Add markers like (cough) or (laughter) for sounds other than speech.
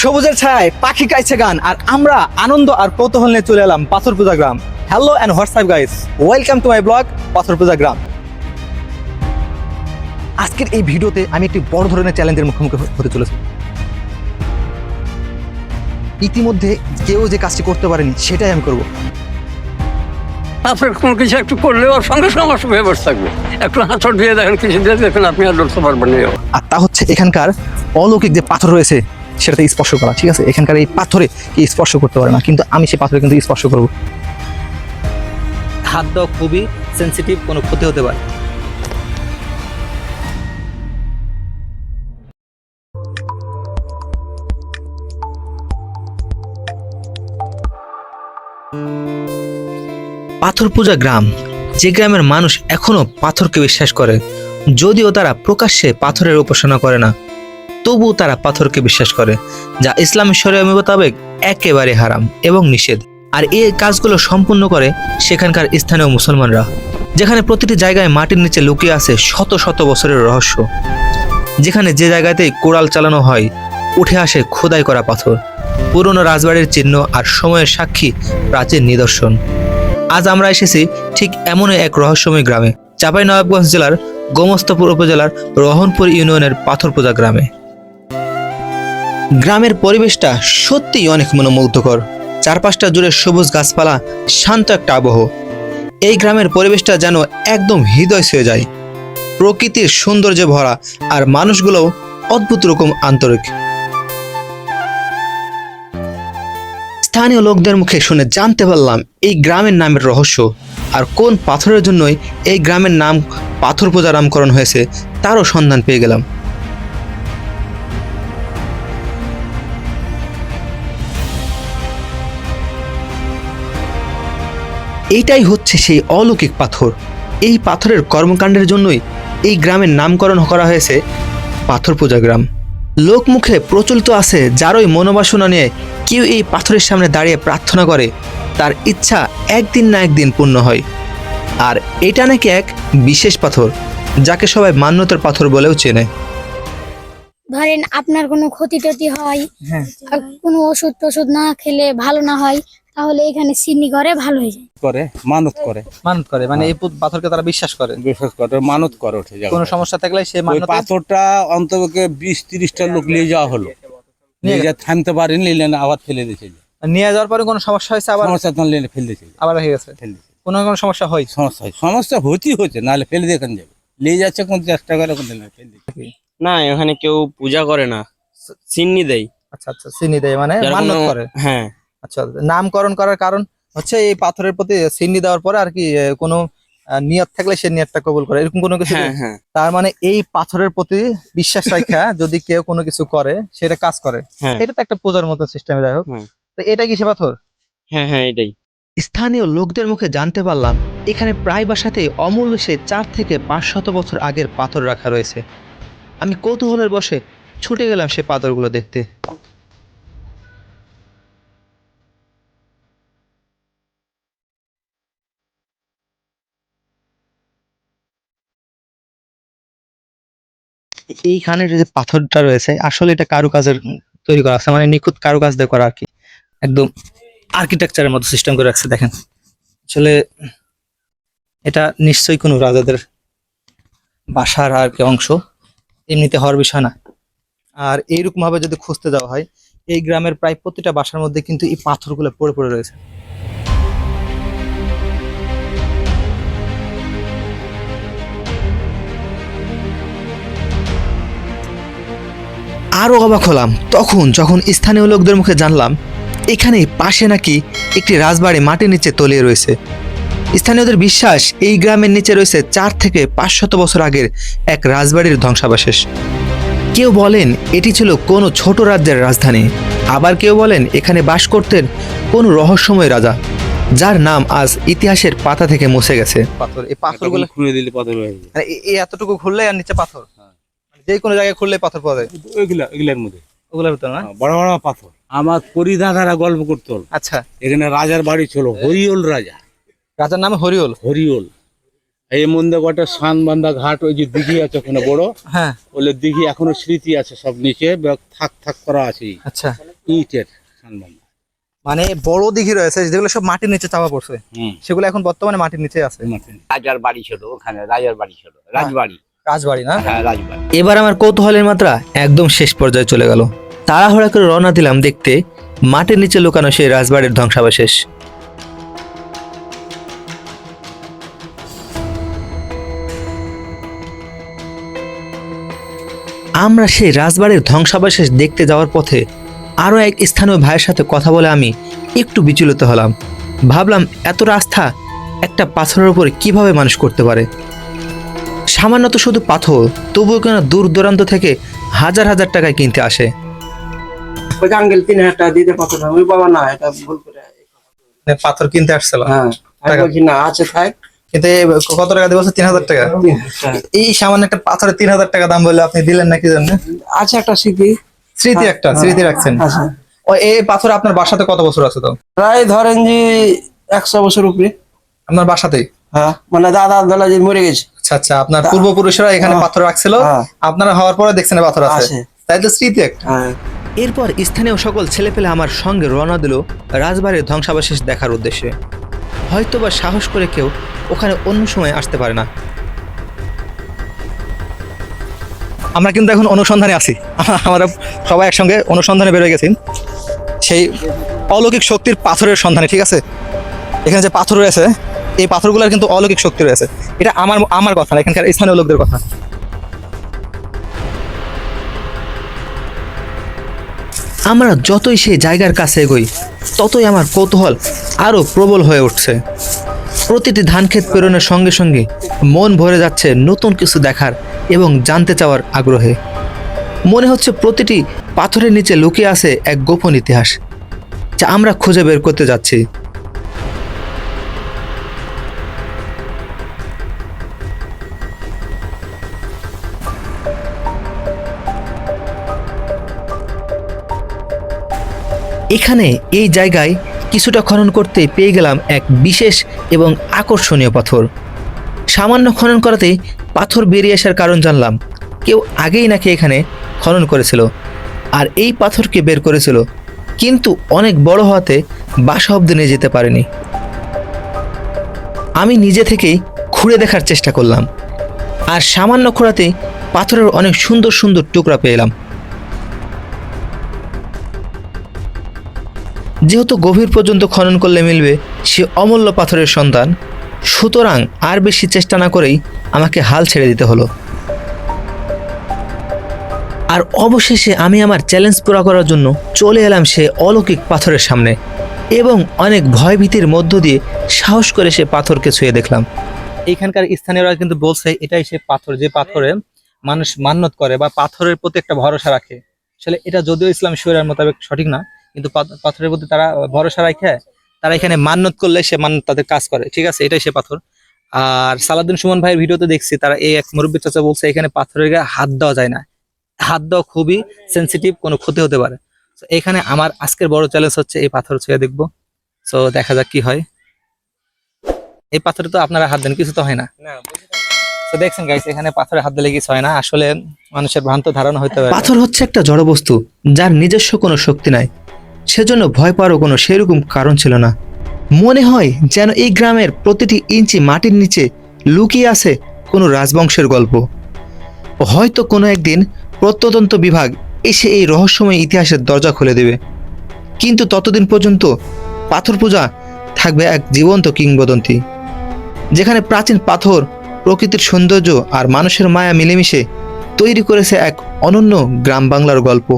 সবুজের ছায় পাখি গাইছে গান আর আমরা আনন্দ আর কৌতূহল নিয়ে চলে এলাম পাথর পূজা গ্রাম। Hello and WhatsApp guys welcome to my blog পাথর পূজা গ্রাম। আজকের এই ভিডিওতে আমি একটি বড় ধরনের চ্যালেঞ্জের মুখোমুখি হতে চলেছি। ইতিমধ্যে কেউ যে কাজটি করতে পারেনি সেটাই আমি করব। আপনার কোনো কিছু একটু করলে ওর সঙ্গে সঙ্গে বসে থাকবে। একটু হাঁচড় দিয়ে দেখেন কিছু দিয়ে দেখেন আপনি আর লড়তে পারবেন আর তা হচ্ছে এখানকার অলৌকিক যে পাথর রয়েছে সেটাতে স্পর্শ করা ঠিক আছে? এখানকার এই পাথরে কি স্পর্শ করতে পারে না কিন্তু আমি সেই পাথরে কিন্তু স্পর্শ করব। হাত দেওয়া খুবই সেন্সিটিভ কোনো ক্ষতি হতে পারে। পাথর পূজা গ্রাম যে গ্রামের মানুষ এখনও পাথরকে বিশ্বাস করে যদিও তারা প্রকাশ্যে পাথরের উপাসনা করে না। তবুও তারা পাথরকে বিশ্বাস করে, যা ইসলামের শরীয় মোতাবেক একেবারে হারাম এবং নিষেধ। আর এই কাজগুলো সম্পূর্ণ করে সেখানকার স্থানীয় মুসলমানরা, যেখানে প্রতিটি জায়গায় মাটির নিচে লুকিয়ে আছে শত শত বছরের রহস্য। যেখানে যে জায়গাতেই কোড়াল চালানো হয়, উঠে আসে খোদাই করা পাথর। পুরনো রাজবাড়ির চিহ্ন আর সময়ের সাক্ষী প্রাচীন নিদর্শন। আজ আমরা এসেছি ঠিক এমনই এক রহস্যময় গ্রামে চাঁপাই নবাবগঞ্জ জেলার গোমস্তপুর উপজেলার রহনপুর ইউনিয়নের পাথরপূজা গ্রামে। গ্রামের পরিবেশটা সত্যিই অনেক মনোমুগ্ধকর। চারপাশটা জুড়ে সবুজ গাছপালা, শান্ত একটা আবহ। এই গ্রামের পরিবেশটা যেন একদম হৃদয় ছুঁয়ে যায়। প্রকৃতির সৌন্দর্যে ভরা আর মানুষগুলোও অদ্ভুত রকম আন্তরিক। স্থানীয় লোকদের মুখে শুনে জানতে পারলাম এই গ্রামের নামের রহস্য আর কোন পাথরের জন্যই এই গ্রামের নাম পাথর পূজা নামকরণ হয়েছে, তারও সন্ধান পেয়ে গেলাম। এইটাই হচ্ছে সেই অলৌকিক পাথর। এই পাথরের কর্মকাণ্ডের জন্যই এই গ্রামের নামকরণ করা হয়েছে পাথর পূজা গ্রাম। লোকমুখে প্রচলিত আছে যারই মনোবাসনা নিয়ে কেউ এই পাথরের সামনে দাঁড়িয়ে প্রার্থনা করে তার ইচ্ছা একদিন না একদিন পূর্ণ হয়। আর এটা নাকি এক বিশেষ পাথর যাকে সবাই মান্যতার পাথর বলেও চেনে। ধরেন আপনার কোনো ক্ষতি টতি হয়। হ্যাঁ কোনো ওষুধ টষুধ না খেলে ভালো না হয় তাহলে এখানে চিনি করে ভালো হয়ে যায়। করে মানত করে। মানত করে মানে এই পাথরকে তারা বিশ্বাস করে। বিশেষ করে মানত করে ওঠে কোনো সমস্যা থাকলে সে ওই পাথরটা অন্তত বিশ তিরিশটা লোক নিয়ে যাওয়া হলো। নিয়ে যা থামতে পারেনি নিলেন আবার ফেলে দিয়েছে। নিয়ে যাওয়ার পরে কোনো সমস্যা হয়েছে আবার? সমস্যা তখন নিলে ফেলে দিয়েছে। আবার হয়ে গেছে। ফেলে দিয়েছে। কোনো কোনো সমস্যা হয়? সমস্যা হয়। সমস্যা হতেই হচ্ছে নাহলে ফেলে দিয়ে এখানে যাবে। নিয়ে যাচ্ছে কোন চেষ্টা করে কোন দিন ফেলে দিচ্ছে না এখানে কেউ পূজা করে না। চিন্নি দেয়। আচ্ছা আচ্ছা চিনি দেয় মানে মানত করে। হ্যাঁ আচ্ছা নামকরণ করার কারণ হচ্ছে এই পাথরের প্রতি চিনি দেওয়ার পরে আর কি কোনো নিয়ত থাকলে সে নিয়তটা কবুল করে এরকম কোনো কিছু হ্যাঁ হ্যাঁ। তার মানে এই পাথরের প্রতি বিশ্বাস রাখা যদি কেউ কোনো কিছু করে সেটা কাজ করে। হ্যাঁ। এটা তো একটা পূজার মতো সিস্টেমে যাই হোক। তো এটা কি সে পাথর? হ্যাঁ হ্যাঁ এটাই। স্থানীয় লোকদের মুখে জানতে পারলাম এখানে প্রায় বাসাতে অমূল্য সে চার থেকে পাঁচ শত বছর আগের পাথর রাখা রয়েছে। আমি কৌতূহলের বসে ছুটে গেলাম সে পাথরগুলো দেখতে। এইখানে যে পাথরটা রয়েছে, আসলে এটা কারুকাজের তৈরি করা আছে মানে নিখুঁত কারুকাজ দিয়ে করা আর কি। একদম আর্কিটেকচারের মতো সিস্টেম করে রাখছে, দেখেন। আসলে এটা নিশ্চয়ই কোনো রাজাদের বাসার আর কি অংশ, এমনিতে হওয়ার বিষয় না। আর এইরকম ভাবে যদি খুঁজতে যাওয়া হয়, এই গ্রামের প্রায় প্রতিটা বাসার মধ্যে কিন্তু এই পাথরগুলো পড়ে পড়ে রয়েছে। আরও অবাক হলাম। তখন যখন স্থানীয় লোকদের মুখে জানলাম এখানে পাশে নাকি একটি রাজবাড়ি মাটির নিচে তলিয়ে রয়েছে। স্থানীয়দের বিশ্বাস এই গ্রামের নিচে রয়েছে চার থেকে পাঁচ শত বছর আগের এক রাজবাড়ির ধ্বংসাবশেষ। কেউ বলেন এটি ছিল কোনো ছোট রাজ্যের রাজধানী। আবার কেউ বলেন এখানে বাস করতেন কোনো রহস্যময় রাজা যার নাম আজ ইতিহাসের পাতা থেকে মুছে গেছে। পাথর এই পাথরগুলো খুঁড়ে দিলে পাথর হয়ে যাবে। মানে এই এতটুকু খুললে আর নিচে পাথর? যে কোনো জায়গায় খুললে পাথর পাওয়া যায়। ওইগুলা ওইগুলার মধ্যে। ওগুলোর ভিতরে না? বড় বড় পাথর। আমার পরিদাদারা গল্প করতো। আচ্ছা। এখানে রাজার বাড়ি ছিল হরিওল রাজা। রাজার নাম হরিওল? হরিওল। এই মন্দিরঘাটের সানবান্ধা ঘাট ওই যে দিঘি আছে ওখানে বড়। হ্যাঁ। ওলে দিঘি এখনও স্মৃতি আছে সব নিচে থাক থাক করা আছে। আচ্ছা। ইটের সানবান্ধা মানে বড় দিঘি রয়েছে যেগুলো সব মাটির নিচে চাপা পড়ছে। হুম। সেগুলো এখন বর্তমানে মাটির নিচে আছে। রাজার বাড়ি ছিল ওখানে রাজার বাড়ি ছিল রাজবাড়ি। রাজবাড়ি না? হ্যাঁ রাজবাড়ি। এবার আমার কৌতূহলের মাত্রা একদম শেষ পর্যায়ে চলে গেল। তাড়াহুড়া করে রওনা দিলাম দেখতে মাটির নিচে লুকানো সেই রাজবাড়ির ধ্বংসাবশেষ। আমরা সেই রাজবাড়ির ধ্বংসাবশেষ দেখতে যাওয়ার পথে আরও এক স্থানীয় ভাইয়ের সাথে কথা বলে আমি একটু বিচলিত হলাম। ভাবলাম এত রাস্তা একটা পাথরের উপরে কীভাবে মানুষ করতে পারে? সামান্য তো শুধু পাথর তবুও কেন দূর দূরান্ত থেকে হাজার হাজার টাকায় কিনতে আসে? ওই যে আঙ্কেল তিন হাজার টাকা দিতে পারতো না ওই বাবা না এটা ভুল করে পাথর কিনতে আসছিল? হ্যাঁ না আছে থাক। কিন্তু কত টাকা দিয়ে বলছে? তিন হাজার টাকা? এই সামান্য একটা পাথরের তিন হাজার টাকা দাম বললে আপনি দিলেন না কি জন্য আছে একটা স্মৃতি। স্মৃতি একটা স্মৃতি রাখছেন। ও এই পাথর আপনার বাসাতে কত বছর আছে তো? প্রায় ধরেন যে একশো বছর উপরে। আপনার বাসাতেই? হ্যাঁ মানে দাদা দাদা যে মরে গেছে। আচ্ছা আচ্ছা আপনার পূর্বপুরুষরা এখানে পাথর রাখছিল হ্যাঁ। আপনারা হওয়ার পরে দেখছেন পাথর আছে। আছে। তাই তো স্মৃতি একটা। হ্যাঁ। এরপর স্থানীয় সকল ছেলেপেলে আমার সঙ্গে রওনা দিল রাজবাড়ির ধ্বংসাবশেষ দেখার উদ্দেশ্যে। হয়তোবা সাহস করে কেউ ওখানে অন্য সময় আসতে পারে না। আমরা কিন্তু এখন অনুসন্ধানে আছি। (laughs) আমরা সবাই একসঙ্গে অনুসন্ধানে বেরোয় গেছি। সেই অলৌকিক শক্তির পাথরের সন্ধানে ঠিক আছে? এখানে যে পাথর রয়েছে এই পাথরগুলোর কিন্তু অলৌকিক শক্তি রয়েছে। এটা আমার আমার কথা এখানকার স্থানীয় লোকদের কথা। আমরা যতই সেই জায়গার কাছে এগোই, ততই আমার কৌতূহল আরও প্রবল হয়ে উঠছে। প্রতিটি ধান ক্ষেত পেরোনোর সঙ্গে সঙ্গে মন ভরে যাচ্ছে নতুন কিছু দেখার এবং জানতে চাওয়ার আগ্রহে। মনে হচ্ছে প্রতিটি পাথরের নিচে লুকিয়ে আছে এক গোপন ইতিহাস, যা আমরা খুঁজে বের করতে যাচ্ছি। এখানে এই জায়গায় কিছুটা খনন করতে পেয়ে গেলাম এক বিশেষ এবং আকর্ষণীয় পাথর। সামান্য খনন করাতেই পাথর বেরিয়ে আসার কারণ জানলাম, কেউ আগেই নাকি এখানে খনন করেছিল আর এই পাথরকে বের করেছিল, কিন্তু অনেক বড় হওয়াতে বাসা অব্দি নিয়ে যেতে পারেনি। আমি নিজে থেকেই খুঁড়ে দেখার চেষ্টা করলাম আর সামান্য খোঁড়াতেই পাথরের অনেক সুন্দর সুন্দর টুকরা পেলাম যেহেতু গভীর পর্যন্ত খনন করলে মিলবে, সে অমূল্য পাথরের সন্তান সুতরাং আর বেশি চেষ্টা না করেই আমাকে হাল ছেড়ে দিতে হলো। আর অবশেষে আমি আমার চ্যালেঞ্জ পুরো করার জন্য চলে এলাম সে অলৌকিক পাথরের সামনে এবং অনেক ভয়ভীতির মধ্য দিয়ে সাহস করে সে পাথরকে ছুঁয়ে দেখলাম। এখানকার স্থানীয়রা কিন্তু বলছে এটাই সে পাথর, যে পাথরে মানুষ মান্যত করে বা পাথরের প্রতি একটা ভরসা রাখে। আসলে এটা যদিও ইসলাম শরীরের মোতাবেক সঠিক না কিন্তু পাথ- পাথরের প্রতি তারা ভরসা রাখে তারা এখানে মান্যত করলে সে মান্যত তাদের কাজ করে। ঠিক আছে? এটাই সে পাথর। আর সালাউদ্দিন সুমন ভাইয়ের ভিডিওতে দেখছি তারা এই এক মুরব্বী চাচা বলছে এখানে পাথরের গায়ে হাত দেওয়া যায় না। হাত দেওয়া খুবই সেন্সিটিভ কোনো ক্ষতি হতে পারে। তো এখানে আমার আজকের বড় চ্যালেঞ্জ হচ্ছে এই পাথর ছুঁয়ে দেখব। তো দেখা যাক কি হয়। এই পাথরে তো আপনারা হাত দেন কিছু তো হয় না। তো দেখছেন গাইস এখানে পাথরে হাত দিলে কিছু হয় না। আসলে মানুষের ভ্রান্ত ধারণা হতে পারে। পাথর হচ্ছে একটা জড় বস্তু যার নিজস্ব কোনো শক্তি নাই। সেজন্য ভয় পাওয়ারও কোনো সেরকম কারণ ছিল না। মনে হয় যেন এই গ্রামের প্রতিটি ইঞ্চি মাটির নিচে লুকিয়ে আছে কোনো রাজবংশের গল্প। হয়তো কোনো একদিন প্রত্নতন্ত্র বিভাগ এসে এই রহস্যময় ইতিহাসের দরজা খুলে দেবে। কিন্তু ততদিন পর্যন্ত পাথর পূজা থাকবে এক জীবন্ত কিংবদন্তি, যেখানে প্রাচীন পাথর, প্রকৃতির সৌন্দর্য আর মানুষের মায়া মিলেমিশে তৈরি করেছে এক অনন্য গ্রাম বাংলার গল্প।